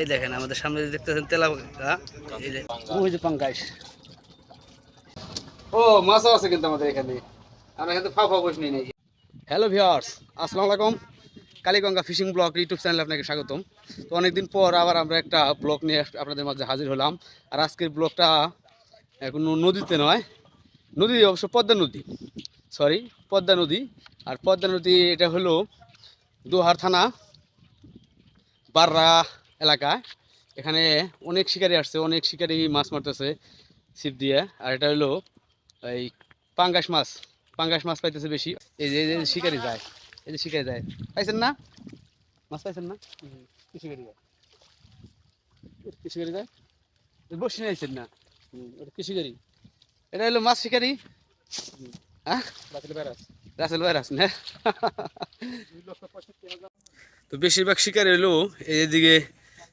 এই দেখেন আমাদের সামনে যে দেখতেছেন তেলা এই যে ওই যে পাঙ্গাস। ও মাছও আছে কিন্তু আমাদের এখানে। আমরা কিন্তু ফাও বসে নেই হ্যালো ভিওর্স আসসালামু আলাইকুম। কালীগঙ্গা ফিশিং ব্লগ ইউটিউব চ্যানেলে আপনাকে স্বাগতম। তো অনেকদিন পর আবার আমরা একটা ব্লগ নিয়ে আপনাদের মাঝে হাজির হলাম। আর আজকের ব্লগটা কোনো নদীতে নয় নদী অবশ্য পদ্মা নদী। সরি পদ্মা নদী। আর পদ্মা নদী এটা হলো দোহার থানা বাররা এলাকা। এখানে অনেক শিকারি আসছে অনেক শিকারি মাছ মারতেছে ছিপ দিয়ে। আর এটা হলো এই পাঙ্গাস মাছ পাঙ্গাস মাছ পাইতেছে বেশি। এই যে এই শিকারি যায় এই যে শিকারি যায়। পাইছেন না? মাছ পাইছেন না? কি শিকারি যায়? কি শিকারি যায়? বসে নিয়েছেন না। ওটা কি শিকারি? এটা হলো মাছ শিকারি। হ্যাঁ? Russell virus. না? তো বেশিরভাগ শিকার হলো এইদিকে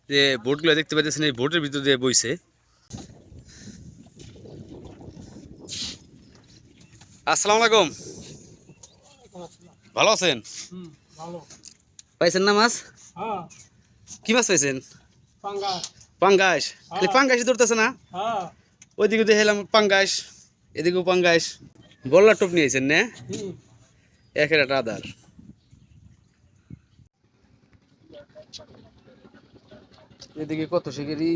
যে বোটগুলো দেখতে পাচ্ছেন এই বোটের ভিতর দিয়ে বইছে। আসসালামু আলাইকুম। ভালো আছেন? পাইছেন না মাছ? হ্যাঁ। কি মাছ পাইছেন? পাঙ্গাস। পাঙ্গাস। খালি পাঙ্গাসই ধরতেছে না? হ্যাঁ। ওইদিকে দেখলাম পাঙ্গাস এদিকেও পাঙ্গাস। বল্লার টোপ নিয়েছেন না? একের একটা আদার। এদিকে কত শিকারি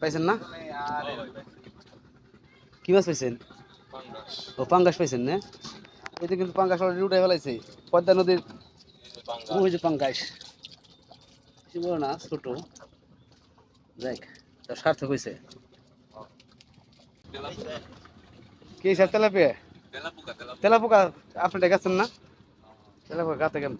পাইছেন না? কি মাছ পাইছেন? ও, পাঙ্গাস পাইছেন না? এদিকে কিন্তু পাঙ্গাস অলরেডি উঠে ফেলাইছে। পদ্মা নদীর ওই যে পাঙ্গাস। বড় না, ছোট। দেখ তার সার্থক হয়েছে কি স্যার, তেলাপিয়া? তেলাপোকা, আপনি গেছেন না? তেলাপোকা গাতে কেন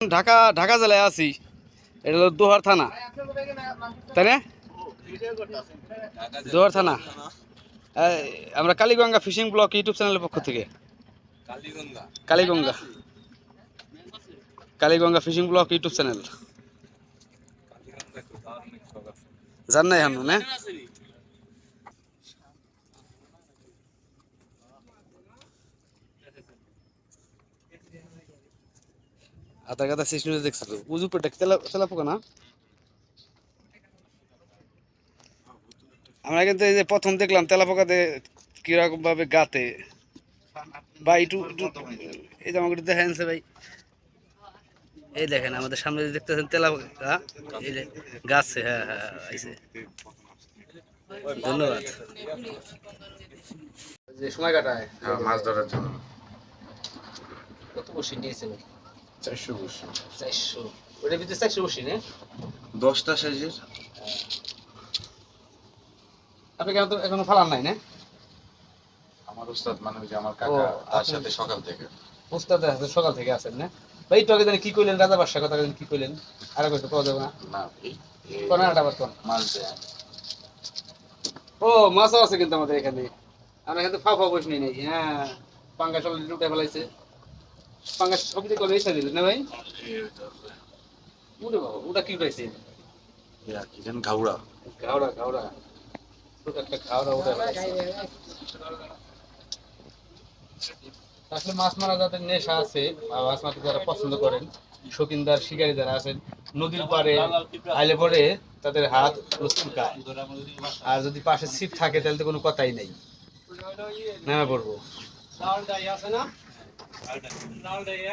ঢাকা ঢাকা জেলায় আছি। এটা হলো দোহার থানা। তাই না? দোহার থানা। আমরা কালীগঙ্গা ফিশিং ব্লক ইউটিউব চ্যানেলের পক্ষ থেকে। Kaliganga. Kaliganga. Fishing block YouTube channel. জান নাই হানু না? আতা গাদা শেষ নিউজ দেখছ তো উজু পেটে তেলা তেলা পোকা না? আমরা কিন্তু এই যে প্রথম দেখলাম তেলা পোকাতে কীরকম ভাবে গাতে। ভাই একটু একটু- এই যে আমাকে দেখেন ভাই। এই দেখেন আমাদের সামনে যে দেখতেছেন তেলা পোকা এই যে গাছে হ্যাঁ হ্যাঁ হ্যাঁ, আইছে। ধন্যবাদ। যে সময় কাটায়। হ্যাঁ, মাছ ধরার জন্য। কত বসি নিয়েছে ভাই চারশো বসে। চারশো। ওটার ভিতরে চারশো বসি না? দশটা সাইজের। আপনি কেন তো এখনও ফালান নাই না? আমার উস্তাদ মানে যে আমার কাকা তার সাথে সকাল থেকে। উস্তাদ আছে সকাল থেকে আছেন না? ভাই একটু আগে জানি কি কইলেন রাজা বাদশাহ কথা জানি কি কইলেন? আর পাওয়া যাবে না? কোন মাছ দেয়। ও মাছও আছে কিন্তু আমাদের এখানে। আমরা কিন্তু ফাও ফাও বসে নেই হ্যাঁ পাঙ্গাস অলরেডি উঠে ফেলাইছে। পাঙ্গাস সবজি করে এসে দিলেন না ভাই? বাবা ওটা কি ইয়া, কি যেন ঘাউড়া। ঘাওড়া ঘাওড়া ছোট একটা ঘাওড়া উঠে আসলে মাছ মারা যাদের নেশা আছে মাছ মারতে যারা পছন্দ করেন শৌখিনদার শিকারী যারা আছেন নদীর পাড়ে আইলে পরে তাদের হাত চুলকায় আর যদি পাশে ছিপ থাকে তাহলে তো কোনো কথাই নেই। নেমে পড়ব। আছে না? அதனுடைய